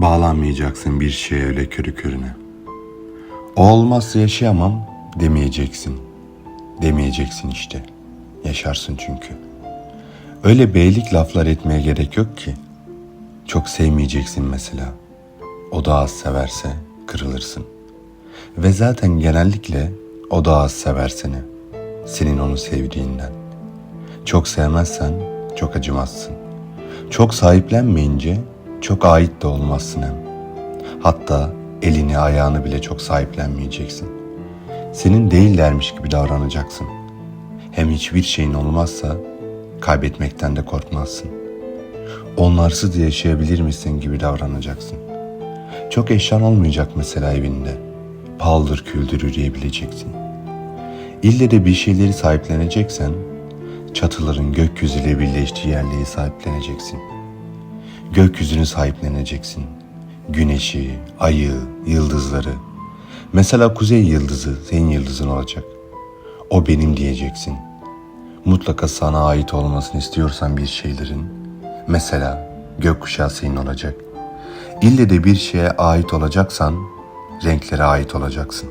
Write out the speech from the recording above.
Bağlanmayacaksın bir şeye öyle körü körüne. O olmazsa yaşayamam demeyeceksin. Demeyeceksin işte. Yaşarsın çünkü. Öyle beylik laflar etmeye gerek yok ki. Çok sevmeyeceksin mesela. O da az severse kırılırsın. Ve zaten genellikle o da az sever seni. Senin onu sevdiğinden. Çok sevmezsen çok acımazsın. Çok sahiplenmeyince çok ait de olmazsın hem. Hatta elini ayağını bile çok sahiplenmeyeceksin. Senin değillermiş gibi davranacaksın. Hem hiçbir şeyin olmazsa kaybetmekten de korkmazsın. Onlarsız yaşayabilir misin gibi davranacaksın. Çok eşyan olmayacak mesela evinde. Paldır küldür yürüyebileceksin. İlle de bir şeyleri sahipleneceksen çatıların gökyüzüyle birleştiği yerleri sahipleneceksin. Gökyüzünü sahipleneceksin. Güneşi, ayı, yıldızları. Mesela kuzey yıldızı senin yıldızın olacak. O benim diyeceksin. Mutlaka sana ait olmasını istiyorsan bir şeylerin. Mesela gökkuşağı senin olacak. İlle de bir şeye ait olacaksan renklere ait olacaksın.